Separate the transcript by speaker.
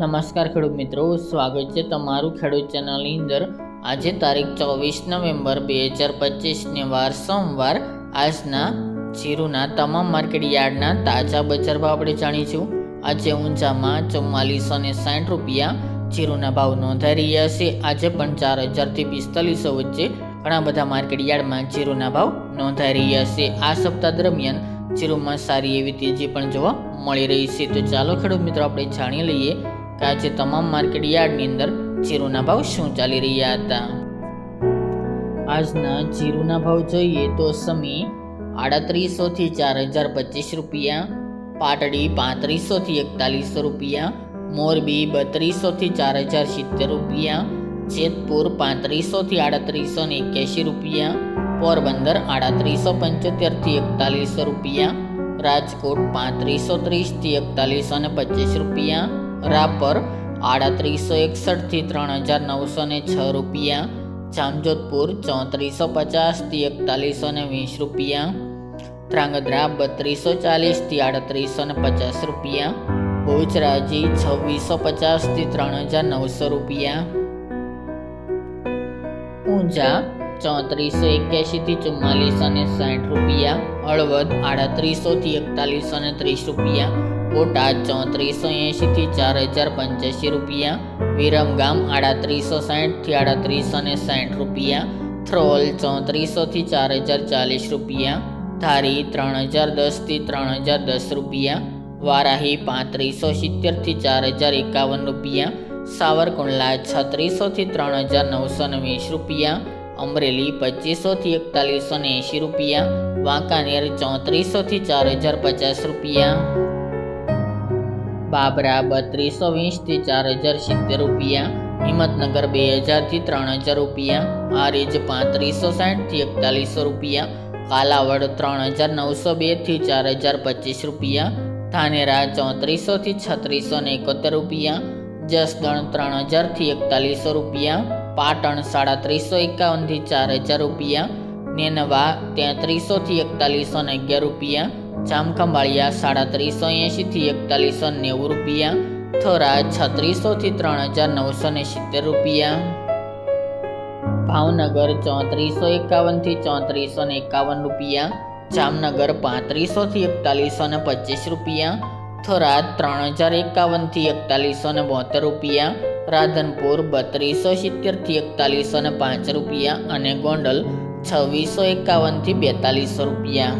Speaker 1: નમસ્કાર ખેડૂત મિત્રો, સ્વાગત છે તમારું ખેડૂત ચેનલની અંદર. આજે તારીખ ચોવીસ નવેમ્બર બે હજાર પચીસને વાર સોમવાર. આજના જીરુના તમામ માર્કેટ યાર્ડના તાજા બજાર ભાવ આપણે જાણીશું. આજે ઊંચામાં ચુમ્માલીસો ને સાઠ રૂપિયા જીરુના ભાવ નોંધાઈ રહ્યા છે. આજે પણ ચાર હજારથી પિસ્તાલીસો વચ્ચે ઘણા બધા માર્કેટ યાર્ડમાં જીરુના ભાવ નોંધાઈ રહ્યા છે. આ સપ્તાહ દરમિયાન જીરુમાં સારી એવી તેજી પણ જોવા મળી રહી છે. તો ચાલો ખેડૂત મિત્રો, આપણે જાણી લઈએ કે આજે તમામ માર્કેટ યાર્ડની અંદર જીરુના ભાવ શું ચાલી રહ્યા હતા? આજના જીરુના ભાવ જોઈએ તો સમી આડત્રીસોથી ચાર હજાર પચીસ રૂપિયા, પાટડી પાંત્રીસોથી એકતાલીસો રૂપિયા, મોરબી બત્રીસોથી ચાર હજાર સિત્તેર રૂપિયા, જેતપુર પાંત્રીસોથી આડત્રીસો ને એક્યાસી રૂપિયા, પોરબંદર આડત્રીસો પંચોતેરથી એકતાલીસો રૂપિયા, રાજકોટ પાંત્રીસો ત્રીસથી એકતાલીસો ને પચીસ રૂપિયા રાપર આડત્રીસો એકસઠથી ત્રણ હજાર નવસો ને છ રૂપિયા, જામજોધપુર ચોત્રીસો પચાસથી એકતાલીસો ને વીસ રૂપિયા, ધ્રાંગધ્રા બત્રીસો ચાલીસથી આડત્રીસો ને પચાસ રૂપિયા, ભુજરાજી છવ્વીસો પચાસથી ત્રણ હજાર નવસો રૂપિયા. ઊંઝા ચોત્રીસો એક્યાસીથી ચુમ્માલીસો ને સાઠ રૂપિયા, હળવદ આડત્રીસોથી એકતાલીસો ને ત્રીસ રૂપિયા બોટાદ ચોત્રીસો એંશીથી ચાર હજાર પંચ્યાસી રૂપિયા વિરમગામ આડત્રીસો સાઠથી આડત્રીસો ને સાઠ રૂપિયા, થ્રોલ ચોત્રીસોથી ચાર હજાર ચાલીસ રૂપિયા, ધારી ત્રણ હજાર દસથી ત્રણ હજાર દસ રૂપિયા, વારાહી પાંત્રીસો સિત્તેરથી ચાર હજાર એકાવન રૂપિયા, સાવરકુંડલા છત્રીસોથી ત્રણ હજાર નવસો ને વીસ રૂપિયા, અમરેલી પચીસોથી એકતાલીસો ને એંશી રૂપિયા, વાંકાનેર ચોત્રીસોથી ચાર હજાર પચાસ રૂપિયા. બાબરા બત્રીસો વીસથી ચાર હજાર સિત્તેર રૂપિયા, હિંમતનગર બે હજારથી ત્રણ હજાર રૂપિયા, આરેજ પાંત્રીસો સાઠથી એકતાલીસો રૂપિયા, કાલાવડ ત્રણ હજાર નવસો બેથી ચાર હજાર પચીસ રૂપિયા, ધાનેરા ચોત્રીસોથી છત્રીસો ને એકોતેર રૂપિયા, જસદણ ત્રણ હજારથી એકતાલીસો રૂપિયા, પાટણ સાડા ત્રીસો એકાવનથી ચાર હજાર રૂપિયા, નેનવા તેત્રીસોથી એકતાલીસો ને અગિયાર રૂપિયા જામખંભાળિયા સાડત્રીસો એંશીથી એકતાલીસો નેવું રૂપિયા, થોરા છત્રીસોથી ત્રણ હજાર નવસો ને સિત્તેર રૂપિયા. ભાવનગર ચોત્રીસો એકાવનથી ચોત્રીસો ને એકાવન રૂપિયા, જામનગર પાંત્રીસોથી એકતાલીસો ને પચીસ રૂપિયા, થરા ત્રણ હજાર એકાવનથી એકતાલીસો ને બોતેર રૂપિયા, રાધનપુર બત્રીસો સિત્તેરથી એકતાલીસો ને પાંચ રૂપિયા અને ગોંડલ છવ્વીસો એકાવનથી બેતાલીસો રૂપિયા.